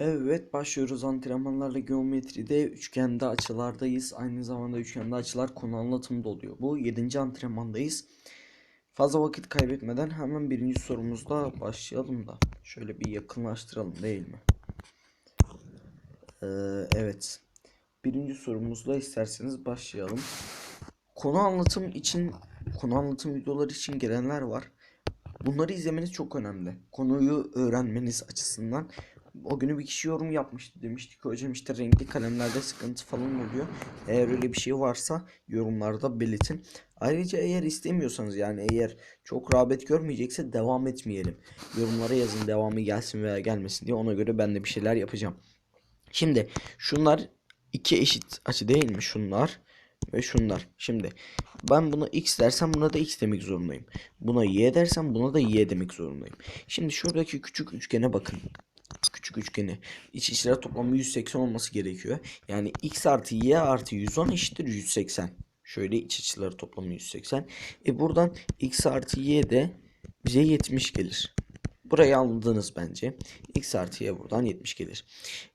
Evet başlıyoruz antrenmanlarla geometride üçgende açılardayız. Aynı zamanda üçgende açılar konu anlatımı da oluyor. Bu 7. antrenmandayız. Fazla vakit kaybetmeden hemen birinci sorumuzla başlayalım da. Şöyle bir yakınlaştıralım değil mi? Ee, evet. Birinci sorumuzla isterseniz başlayalım. Konu anlatım için, konu anlatım videoları için gelenler var. Bunları izlemeniz çok önemli. Konuyu öğrenmeniz açısından. O günü bir kişi yorum yapmıştı. Demişti ki hocam işte renkli kalemlerde sıkıntı falan oluyor. Eğer öyle bir şey varsa yorumlarda belirtin. Ayrıca eğer istemiyorsanız yani eğer çok rağbet görmeyecekse devam etmeyelim. Yorumlara yazın devamı gelsin veya gelmesin diye ona göre ben de bir şeyler yapacağım. Şimdi şunlar iki eşit açı değil mi? Şunlar ve şunlar. Şimdi ben buna x dersem buna da x demek zorundayım. Buna y dersem buna da y demek zorundayım. Şimdi şuradaki küçük üçgene bakın. Küçük üçgeni. İç içler toplamı 180 olması gerekiyor. Yani x artı y artı 110 eşittir 180. Şöyle iç açıları toplamı 180. E buradan x artı y de bize 70 gelir. Burayı anladınız bence. x artı y buradan 70 gelir.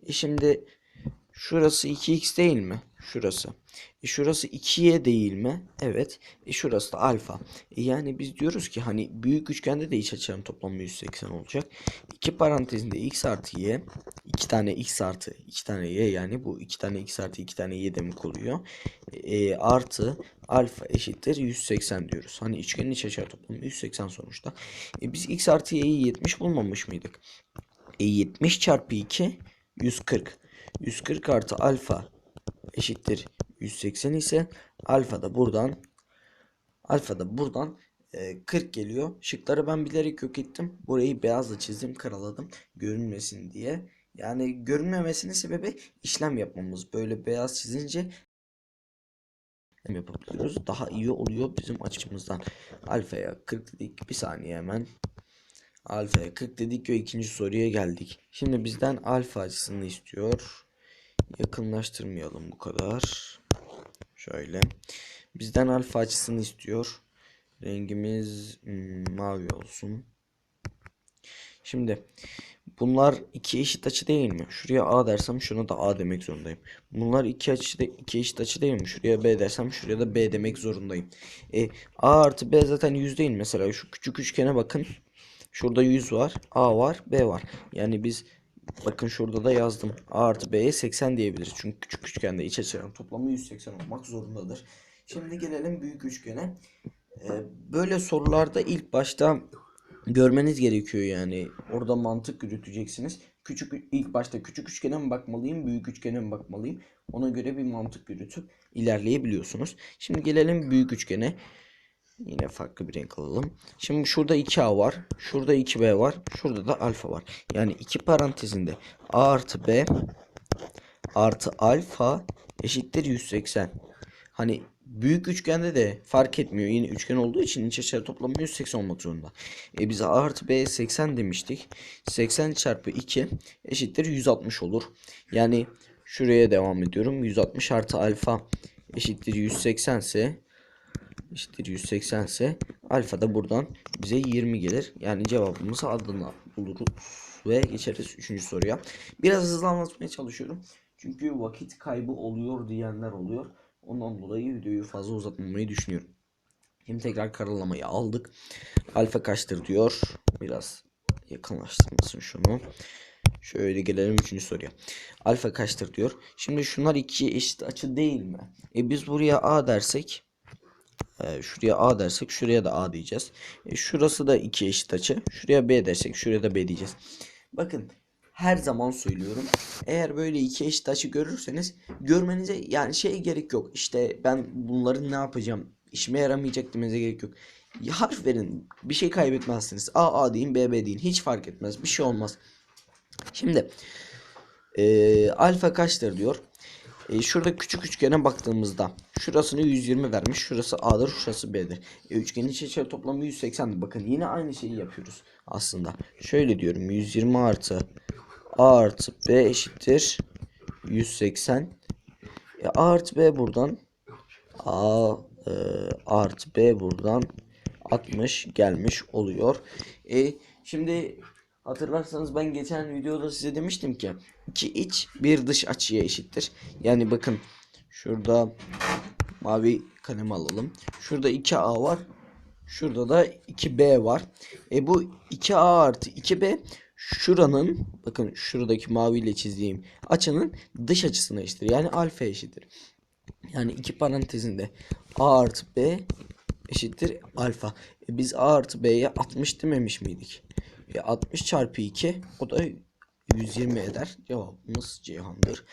E şimdi şurası 2x değil mi? Şurası. E şurası 2y değil mi? Evet. E şurası da alfa. E yani biz diyoruz ki hani büyük üçgende de iç açıların toplamı 180 olacak. İki parantezinde x artı y. iki tane x artı iki tane y yani bu iki tane x artı iki tane y demek oluyor. E, artı alfa eşittir 180 diyoruz. Hani üçgenin iç açılar toplamı 180 sonuçta. E biz x artı y'yi 70 bulmamış mıydık? E 70 çarpı 2 140. 140 artı alfa eşittir 180 ise alfa da buradan alfa da buradan e, 40 geliyor. Şıkları ben bilerek yok ettim. Burayı beyazla çizdim, karaladım görünmesin diye. Yani görünmemesinin sebebi işlem yapmamız. Böyle beyaz çizince yapabiliyoruz. Daha iyi oluyor bizim açımızdan. Alfaya 40 dedik. Bir saniye hemen. Alfaya 40 dedik ve ikinci soruya geldik. Şimdi bizden alfa açısını istiyor. Yakınlaştırmayalım bu kadar. Şöyle. Bizden alfa açısını istiyor. Rengimiz hmm, mavi olsun. Şimdi bunlar iki eşit açı değil mi? Şuraya A dersem şuna da A demek zorundayım. Bunlar iki açı de, iki eşit açı değil mi? Şuraya B dersem şuraya da B demek zorundayım. E, A artı B zaten 100 değil? Mesela şu küçük üçgene bakın. Şurada 100 var. A var. B var. Yani biz bakın şurada da yazdım. A artı B'ye 80 diyebiliriz. Çünkü küçük üçgende iç açıların toplamı 180 olmak zorundadır. Şimdi gelelim büyük üçgene. Ee, böyle sorularda ilk başta görmeniz gerekiyor yani. Orada mantık yürüteceksiniz. Küçük ilk başta küçük üçgene mi bakmalıyım, büyük üçgene mi bakmalıyım? Ona göre bir mantık yürütüp ilerleyebiliyorsunuz. Şimdi gelelim büyük üçgene. Yine farklı bir renk alalım. Şimdi şurada 2A var. Şurada 2B var. Şurada da alfa var. Yani iki parantezinde A artı B artı alfa eşittir 180. Hani büyük üçgende de fark etmiyor. Yine üçgen olduğu için iç açıları toplamı 180 olmak zorunda. E biz A artı B 80 demiştik. 80 çarpı 2 eşittir 160 olur. Yani şuraya devam ediyorum. 160 artı alfa eşittir 180 ise eşittir 180 ise alfa da buradan bize 20 gelir. Yani cevabımız adına buluruz ve geçeriz 3. soruya. Biraz hızlı anlatmaya çalışıyorum. Çünkü vakit kaybı oluyor diyenler oluyor. Ondan dolayı videoyu fazla uzatmamayı düşünüyorum. Şimdi tekrar karalamayı aldık. Alfa kaçtır diyor. Biraz yakınlaştırmasın şunu. Şöyle gelelim 3. soruya. Alfa kaçtır diyor. Şimdi şunlar iki eşit açı değil mi? E biz buraya A dersek e, şuraya A dersek şuraya da A diyeceğiz. E, şurası da iki eşit açı. Şuraya B dersek şuraya da B diyeceğiz. Bakın her zaman söylüyorum. Eğer böyle iki eşit açı görürseniz görmenize yani şey gerek yok. İşte ben bunların ne yapacağım? İşime yaramayacak demenize gerek yok. Harf verin. Bir şey kaybetmezsiniz. A A deyin B B deyin. Hiç fark etmez. Bir şey olmaz. Şimdi e, alfa kaçtır diyor. E, şurada küçük üçgene baktığımızda şurasını 120 vermiş. Şurası A'dır, şurası B'dir. E, üçgenin iç açıları toplamı 180'dir. Bakın yine aynı şeyi yapıyoruz aslında. Şöyle diyorum 120 artı A artı B eşittir 180. E, A artı B buradan A e, artı B buradan 60 gelmiş oluyor. E, şimdi Hatırlarsanız ben geçen videoda size demiştim ki iki iç bir dış açıya eşittir. Yani bakın şurada mavi kalem alalım. Şurada 2A var. Şurada da 2B var. E bu 2A artı 2B şuranın bakın şuradaki maviyle çizdiğim açının dış açısına eşittir. Yani alfa eşittir. Yani iki parantezinde A artı B eşittir alfa. E biz A artı B'ye 60 dememiş miydik? E 60 çarpı 2 o da 120 eder. Cevabımız Ceyhan'dır.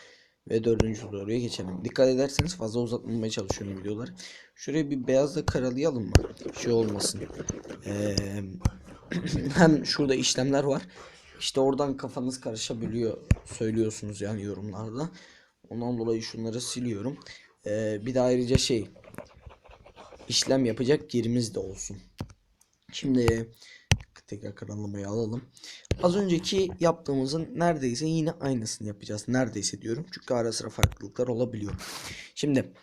Ve dördüncü soruya geçelim. Dikkat ederseniz fazla uzatmamaya çalışıyorum videoları. Şurayı bir beyazla karalayalım mı? Şey olmasın. Ee, hem şurada işlemler var. İşte oradan kafanız karışabiliyor. Söylüyorsunuz yani yorumlarda. Ondan dolayı şunları siliyorum. Ee, bir de ayrıca şey işlem yapacak yerimiz de olsun. Şimdi tekrar karalamayı alalım. Az önceki yaptığımızın neredeyse yine aynısını yapacağız. Neredeyse diyorum. Çünkü ara sıra farklılıklar olabiliyor. Şimdi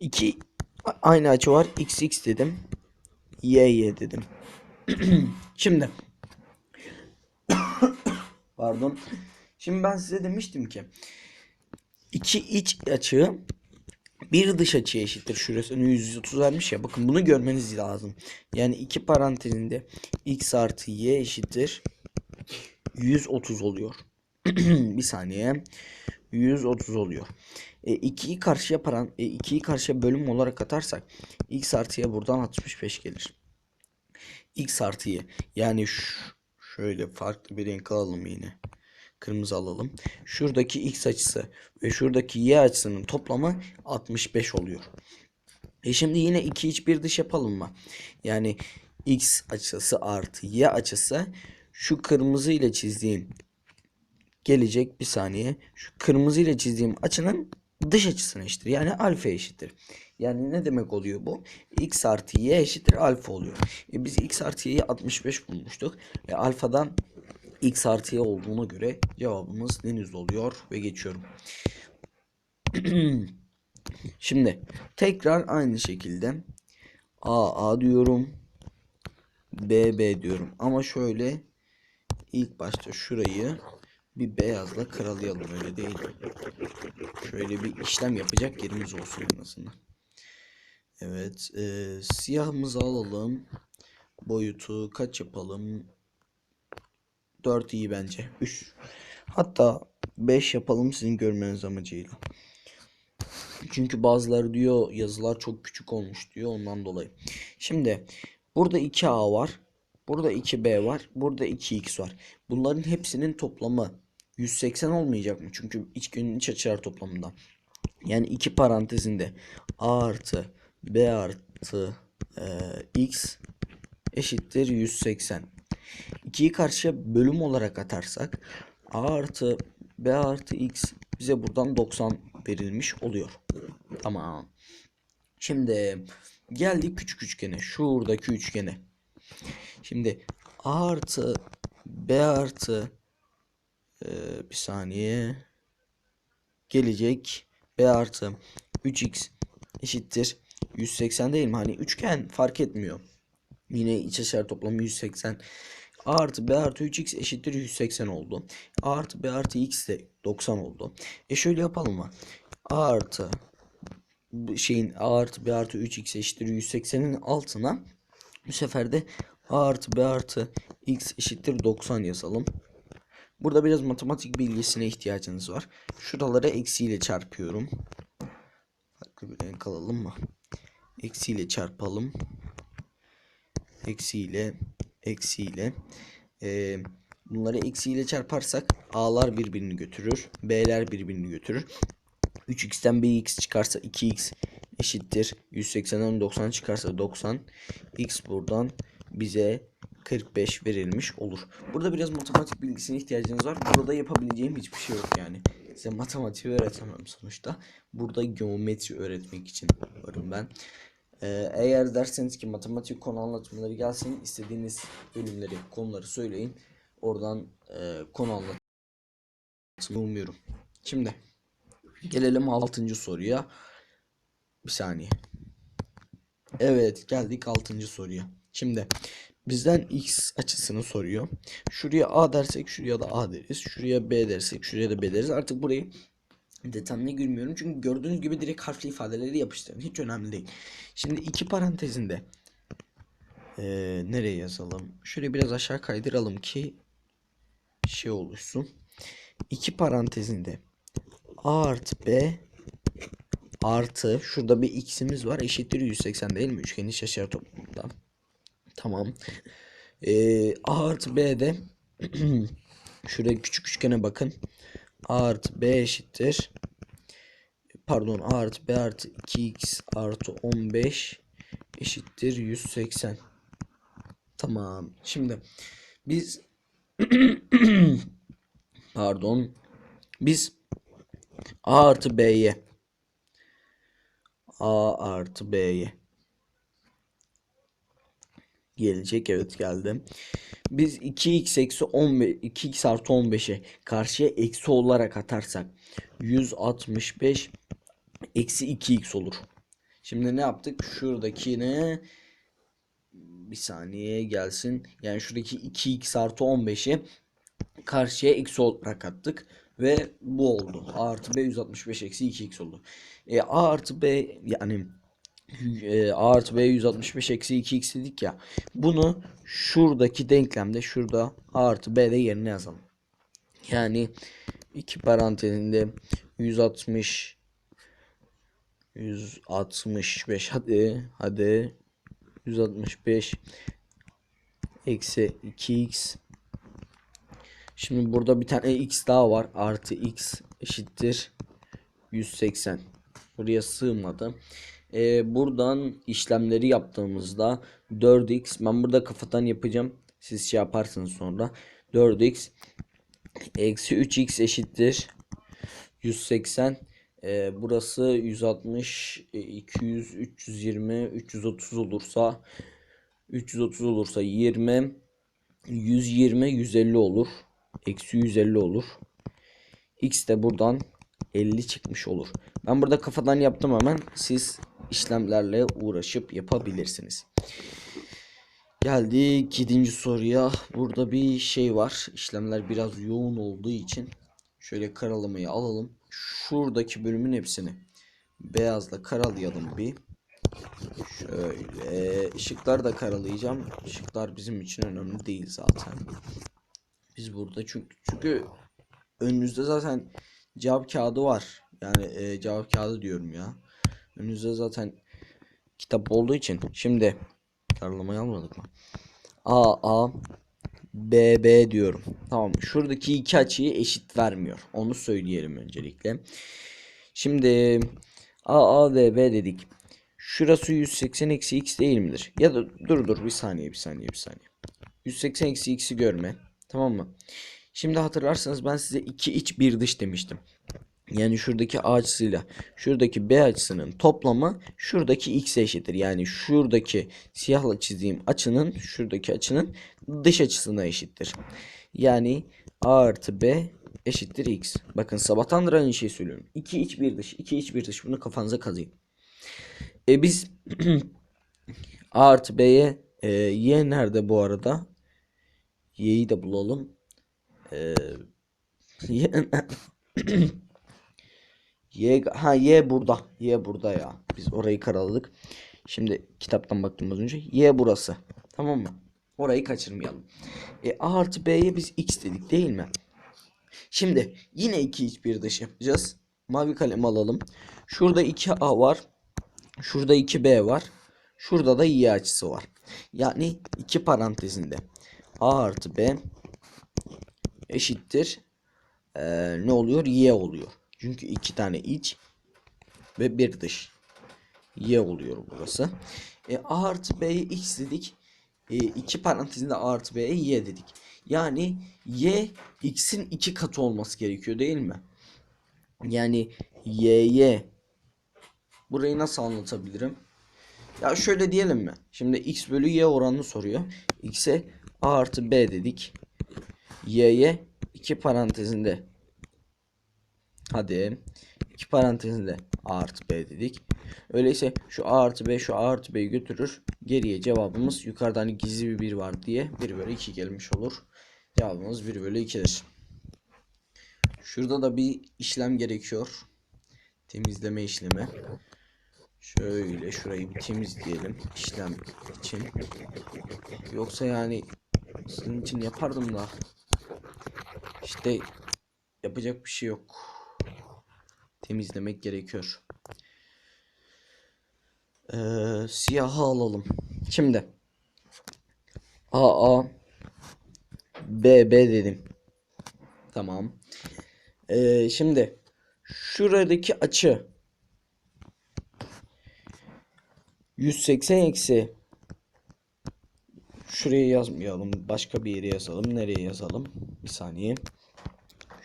iki aynı açı var. x x dedim. y y dedim. Şimdi pardon. Şimdi ben size demiştim ki iki iç açı bir dış açıya eşittir. Şurasını 130 vermiş ya. Bakın bunu görmeniz lazım. Yani iki parantezinde x artı y eşittir. 130 oluyor. bir saniye. 130 oluyor. E, 2'yi karşıya paran e, 2'yi karşıya bölüm olarak atarsak x artıya buradan 65 gelir. x artı y. Yani şöyle farklı bir renk alalım yine. Kırmızı alalım. Şuradaki x açısı ve şuradaki y açısının toplamı 65 oluyor. E şimdi yine iki iç bir dış yapalım mı? Yani x açısı artı y açısı şu kırmızı ile çizdiğim gelecek bir saniye. Şu kırmızı ile çizdiğim açının dış açısına eşittir. Yani alfa eşittir. Yani ne demek oluyor bu? x artı y eşittir alfa oluyor. E biz x artı y'yi 65 bulmuştuk. E alfadan x artı y olduğuna göre cevabımız deniz oluyor ve geçiyorum. Şimdi tekrar aynı şekilde A A diyorum. B B diyorum. Ama şöyle ilk başta şurayı bir beyazla karalayalım öyle değil? Şöyle bir işlem yapacak yerimiz olsun en azından. Evet, eee, siyahımızı alalım. Boyutu kaç yapalım? 4 iyi bence. 3. Hatta 5 yapalım sizin görmeniz amacıyla. Çünkü bazıları diyor yazılar çok küçük olmuş diyor ondan dolayı. Şimdi burada 2A var. Burada 2B var. Burada 2X var. Bunların hepsinin toplamı 180 olmayacak mı? Çünkü iç günün iç açılar toplamından. Yani iki parantezinde A artı B artı e, X eşittir 180. 2'yi karşıya bölüm olarak atarsak A artı B artı X bize buradan 90 verilmiş oluyor. Tamam. Şimdi geldik küçük üçgene. Şuradaki üçgene. Şimdi A artı B artı e, bir saniye gelecek B artı 3x eşittir 180 değil mi? Hani üçgen fark etmiyor. Yine iç açılar toplamı 180. A artı B artı 3x eşittir 180 oldu. A artı B artı x de 90 oldu. E şöyle yapalım mı? A artı şeyin A artı B artı 3x eşittir 180'in altına bu sefer de A artı B artı x eşittir 90 yazalım. Burada biraz matematik bilgisine ihtiyacınız var. Şuraları eksiyle çarpıyorum. Farklı bir renk alalım mı? Eksiyle çarpalım. Eksiyle, eksiyle. Ee, bunları eksiyle çarparsak A'lar birbirini götürür. B'ler birbirini götürür. 3x'ten bx çıkarsa 2x eşittir. 180'den 90 çıkarsa 90. x buradan bize 45 verilmiş olur. Burada biraz matematik bilgisine ihtiyacınız var. Burada yapabileceğim hiçbir şey yok yani. Size matematiği öğretemem sonuçta. Burada geometri öğretmek için varım ben. Ee, eğer derseniz ki matematik konu anlatımları gelsin istediğiniz bölümleri konuları söyleyin. Oradan e, konu anlatımı umuyorum. Şimdi gelelim 6. soruya. Bir saniye. Evet geldik 6. soruya. Şimdi bizden x açısını soruyor. Şuraya a dersek şuraya da a deriz. Şuraya b dersek şuraya da b deriz. Artık burayı detaylı girmiyorum. Çünkü gördüğünüz gibi direkt harfli ifadeleri yapıştırın. Hiç önemli değil. Şimdi iki parantezinde eee, nereye yazalım? Şöyle biraz aşağı kaydıralım ki şey oluşsun. İki parantezinde a artı b artı şurada bir x'imiz var eşittir 180 değil mi? Üçgenin iç açılar toplamında. Tamam. Ee, a artı b de şurada küçük üçgene bakın. A artı b eşittir. Pardon a artı b artı 2x artı 15 eşittir 180. Tamam. Şimdi biz pardon biz a artı b'ye a artı b'ye gelecek evet geldi. Biz 2x eksi 15 2x artı 15'e karşıya eksi olarak atarsak 165 eksi 2x olur. Şimdi ne yaptık? Şuradakine bir saniye gelsin. Yani şuradaki 2x artı 15'i karşıya eksi olarak attık. Ve bu oldu. A artı B 165 eksi 2x oldu. E, A artı B yani e, A artı B 165 eksi 2x dedik ya. Bunu şuradaki denklemde şurada A artı B de yerine yazalım. Yani iki parantezinde 160 165 hadi hadi 165 eksi 2x Şimdi burada bir tane x daha var. Artı x eşittir 180. Buraya sığmadı. Ee, buradan işlemleri yaptığımızda 4x ben burada kafadan yapacağım. Siz şey yaparsınız sonra. 4x eksi 3x eşittir 180. Ee, burası 160 e, 200 320 330 olursa 330 olursa 20 120 150 olur. Eksi 150 olur. X de buradan 50 çıkmış olur. Ben burada kafadan yaptım hemen. Siz işlemlerle uğraşıp yapabilirsiniz. Geldik 7. soruya. Burada bir şey var. İşlemler biraz yoğun olduğu için şöyle karalamayı alalım. Şuradaki bölümün hepsini beyazla karalayalım bir. Şöyle ışıklar da karalayacağım. Işıklar bizim için önemli değil zaten. Biz burada çünkü çünkü önünüzde zaten cevap kağıdı var. Yani e, cevap kağıdı diyorum ya. Önünüzde zaten kitap olduğu için. Şimdi karalamayı almadık mı? A A B B diyorum. Tamam. Şuradaki iki açıyı eşit vermiyor. Onu söyleyelim öncelikle. Şimdi A A ve B dedik. Şurası 180 eksi x değil midir? Ya da dur dur bir saniye bir saniye bir saniye. 180 eksi x'i görme. Tamam mı? Şimdi hatırlarsanız ben size iki iç bir dış demiştim. Yani şuradaki A açısıyla şuradaki B açısının toplamı şuradaki x'e eşittir. Yani şuradaki siyahla çizdiğim açının şuradaki açının dış açısına eşittir. Yani A artı B eşittir x. Bakın sabahtandır aynı şeyi söylüyorum. İki iç bir dış. iki iç bir dış. Bunu kafanıza kazıyın. E biz A artı B'ye e, y nerede bu arada? Y'yi de bulalım. Ee, y, ha y burada. Y burada ya. Biz orayı karaladık. Şimdi kitaptan baktım az önce. Y burası. Tamam mı? Orayı kaçırmayalım. E, A artı B'ye biz x dedik değil mi? Şimdi yine iki iç bir dış yapacağız. Mavi kalem alalım. Şurada 2A var. Şurada 2B var. Şurada da y açısı var. Yani iki parantezinde A artı B eşittir ee, ne oluyor? Y oluyor. Çünkü iki tane iç ve bir dış. Y oluyor burası. E, A artı B'ye x dedik. E, iki parantezinde A artı B'ye Y dedik. Yani Y x'in iki katı olması gerekiyor değil mi? Yani y'ye burayı nasıl anlatabilirim? Ya şöyle diyelim mi? Şimdi x bölü y oranını soruyor. x'e a artı b dedik. y'ye iki parantezinde Hadi. iki parantezinde a artı b dedik. Öyleyse şu a artı b şu a artı b'yi götürür. Geriye cevabımız yukarıda hani gizli bir 1 var diye 1 bölü 2 gelmiş olur. Cevabımız 1 bölü 2'dir. Şurada da bir işlem gerekiyor. Temizleme işlemi. Şöyle şurayı bir temizleyelim işlem için. Yoksa yani sizin için yapardım da işte yapacak bir şey yok. Temizlemek gerekiyor. Ee, siyahı alalım. Şimdi A A B B dedim. Tamam. Ee, şimdi şuradaki açı 180 eksi şuraya yazmayalım. Başka bir yere yazalım. Nereye yazalım? Bir saniye.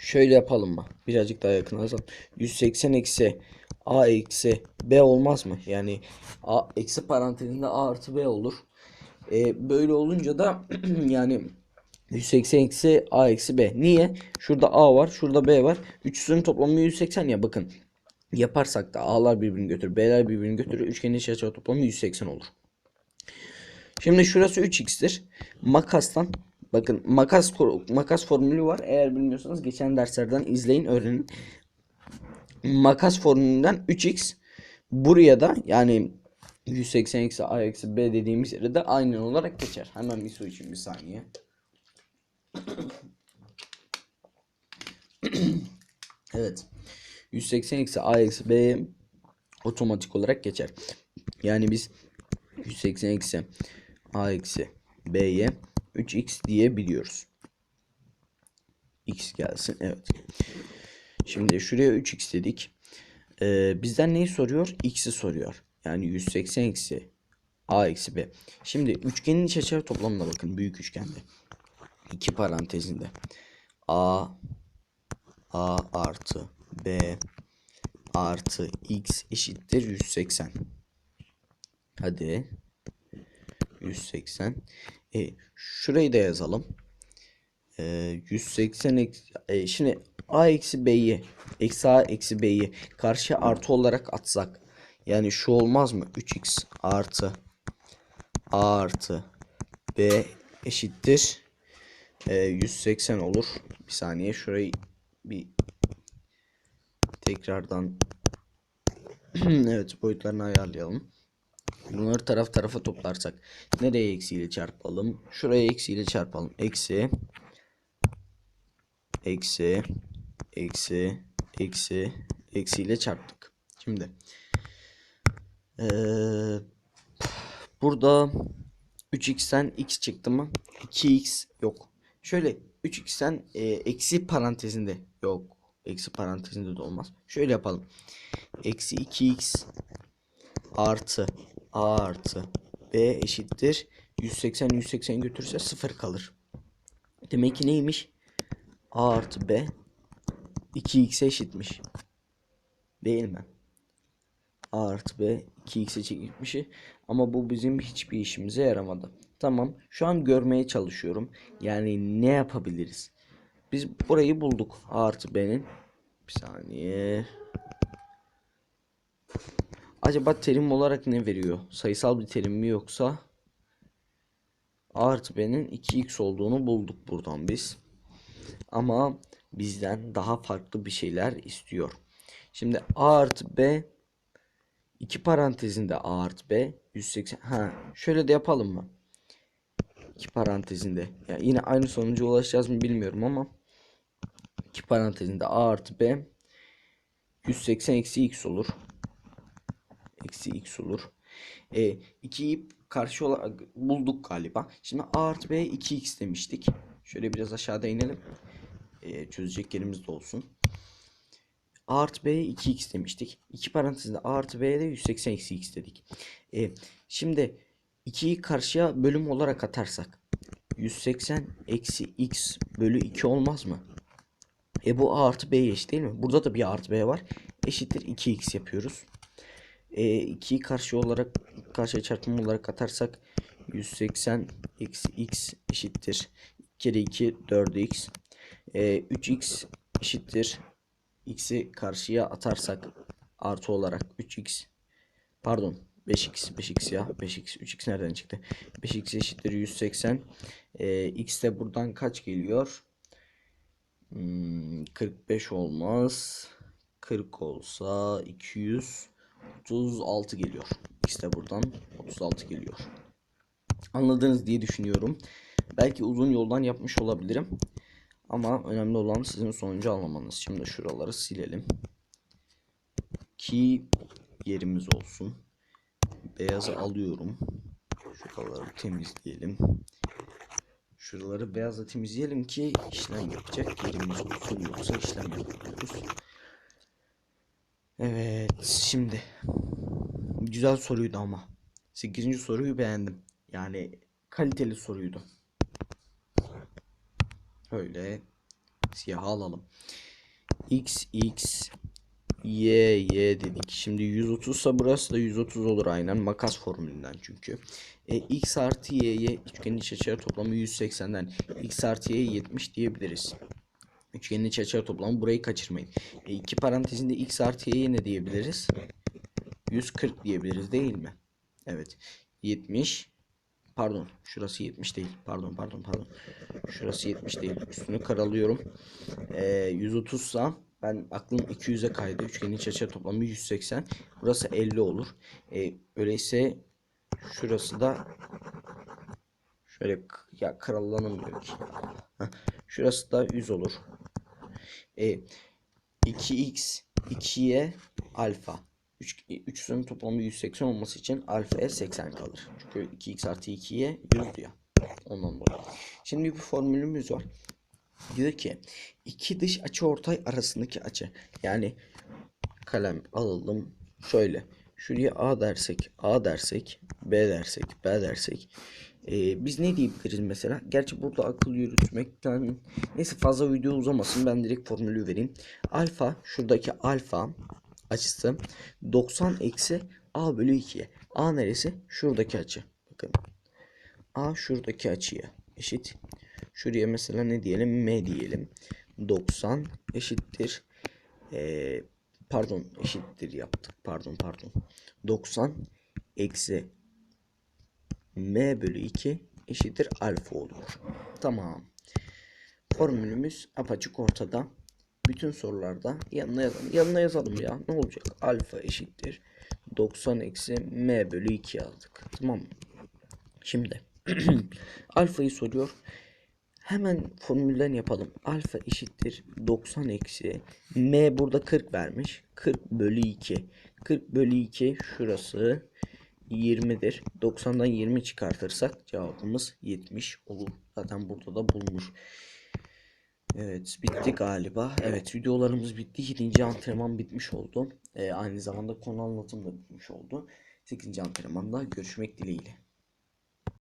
Şöyle yapalım mı? Birazcık daha yakın yazalım. 180 eksi a eksi b olmaz mı? Yani a eksi parantezinde a artı b olur. Ee, böyle olunca da yani 180 eksi a eksi b. Niye? Şurada a var. Şurada b var. Üçüsünün toplamı 180 ya bakın. Yaparsak da a'lar birbirini götürür. b'ler birbirini götürür. Üçgenin iç açı toplamı 180 olur. Şimdi şurası 3x'tir. Makastan bakın makas makas formülü var. Eğer bilmiyorsanız geçen derslerden izleyin öğrenin. Makas formülünden 3x buraya da yani 180 eksi a eksi b dediğimiz yere de aynen olarak geçer. Hemen su için bir saniye. evet. 180 eksi a eksi b otomatik olarak geçer. Yani biz 180 eksi a eksi b'ye 3x diyebiliyoruz. x gelsin. Evet. Şimdi şuraya 3x dedik. Ee, bizden neyi soruyor? x'i soruyor. Yani 180 eksi a eksi b. Şimdi üçgenin iç açıları toplamına bakın. Büyük üçgende. iki parantezinde. a a artı b artı x eşittir 180. Hadi. 180. E, şurayı da yazalım. E, 180 eksi, e, şimdi a eksi b'yi eksi a eksi b'yi karşı artı olarak atsak yani şu olmaz mı? 3x artı a artı b eşittir e, 180 olur. Bir saniye şurayı bir tekrardan evet boyutlarını ayarlayalım. Bunları taraf tarafa toplarsak nereye eksiyle çarpalım? Şuraya eksiyle çarpalım. Eksi eksi eksi eksi eksiyle çarptık. Şimdi ee, burada 3x'ten x çıktı mı? 2x yok. Şöyle 3x'ten e, eksi parantezinde yok. Eksi parantezinde de olmaz. Şöyle yapalım. Eksi 2x artı a artı b eşittir 180 180 götürürse 0 kalır. Demek ki neymiş? a artı b 2x'e eşitmiş. Değil mi? a artı b 2x'e çekmişi ama bu bizim hiçbir işimize yaramadı. Tamam. Şu an görmeye çalışıyorum. Yani ne yapabiliriz? Biz burayı bulduk. A artı B'nin. Bir saniye. Acaba terim olarak ne veriyor? Sayısal bir terim mi yoksa? A artı B'nin 2x olduğunu bulduk buradan biz. Ama bizden daha farklı bir şeyler istiyor. Şimdi A artı B iki parantezinde A artı B 180 ha şöyle de yapalım mı? iki parantezinde yani yine aynı sonuca ulaşacağız mı bilmiyorum ama iki parantezinde a artı b 180 eksi x olur eksi x olur e, 2'yi karşı olarak bulduk galiba şimdi a artı b 2x demiştik şöyle biraz aşağıda inelim e, çözecek yerimiz de olsun a artı b 2x demiştik. iki parantezinde a artı b'ye de 180 eksi x dedik. E, şimdi 2'yi karşıya bölüm olarak atarsak 180 eksi x bölü 2 olmaz mı? E bu a artı b eşit değil mi? Burada da bir artı b var. Eşittir 2x yapıyoruz. E, 2'yi karşı olarak karşıya çarpım olarak atarsak 180 eksi x eşittir. 2 kere 2 4x. E, 3x eşittir. X'i karşıya atarsak artı olarak 3x pardon 5x 5x ya 5x 3x nereden çıktı? 5x eşittir 180 ee, x de buradan kaç geliyor? Hmm, 45 olmaz. 40 olsa 236 geliyor. De buradan 36 geliyor. Anladınız diye düşünüyorum. Belki uzun yoldan yapmış olabilirim. Ama önemli olan sizin sonucu anlamanız. Şimdi şuraları silelim. Ki yerimiz olsun. Beyazı alıyorum. Şuraları temizleyelim. Şuraları beyazla temizleyelim ki işlem yapacak yerimiz olsun. Yoksa işlem yapamıyoruz. Evet şimdi güzel soruydu ama 8. soruyu beğendim. Yani kaliteli soruydu. Öyle siyah alalım. x x y y dedik. Şimdi 130 ise burası da 130 olur aynen makas formülünden çünkü. E, x artı y'ye üçgenin iç açıları toplamı 180'den x artı y'ye 70 diyebiliriz. Üçgenin iç açıları toplamı burayı kaçırmayın. E, iki parantezinde x artı y'ye ne diyebiliriz? 140 diyebiliriz değil mi? Evet. 70 Pardon şurası 70 değil. Pardon pardon pardon. Şurası 70 değil. Üstünü karalıyorum. Ee, 130 sa ben aklım 200'e kaydı. Üçgenin iç açı toplamı 180. Burası 50 olur. Ee, öyleyse şurası da şöyle ya karalanamıyor ki. Şurası da 100 olur. Ee, 2x 2y alfa. 3, üçünün toplamı 180 olması için alfaya 80 kalır. Çünkü 2x artı 2'ye 100 ya. Ondan dolayı. Şimdi bir formülümüz var. Diyor ki iki dış açı ortay arasındaki açı. Yani kalem alalım şöyle. Şuraya A dersek, A dersek, B dersek, B dersek. Ee, biz ne diyebiliriz mesela? Gerçi burada akıl yürütmekten neyse fazla video uzamasın ben direkt formülü vereyim. Alfa şuradaki alfa açısı 90 eksi A bölü 2'ye. A neresi? Şuradaki açı. Bakın. A şuradaki açıya eşit. Şuraya mesela ne diyelim? M diyelim. 90 eşittir. Ee, pardon eşittir yaptık. Pardon pardon. 90 eksi M bölü 2 eşittir alfa olur. Tamam. Formülümüz apaçık ortada. Bütün sorularda yanına yazalım. Yanına yazalım ya. Ne olacak? Alfa eşittir. 90 eksi M bölü 2 yazdık. Tamam mı? Şimdi alfayı soruyor. Hemen formülden yapalım. Alfa eşittir 90 eksi M burada 40 vermiş. 40 bölü 2. 40 bölü 2 şurası 20'dir. 90'dan 20 çıkartırsak cevabımız 70 olur. Zaten burada da bulmuş. Evet bitti galiba. Evet videolarımız bitti. 7. antrenman bitmiş oldu. Ee, aynı zamanda konu anlatım da bitmiş oldu. 8. antrenmanda görüşmek dileğiyle.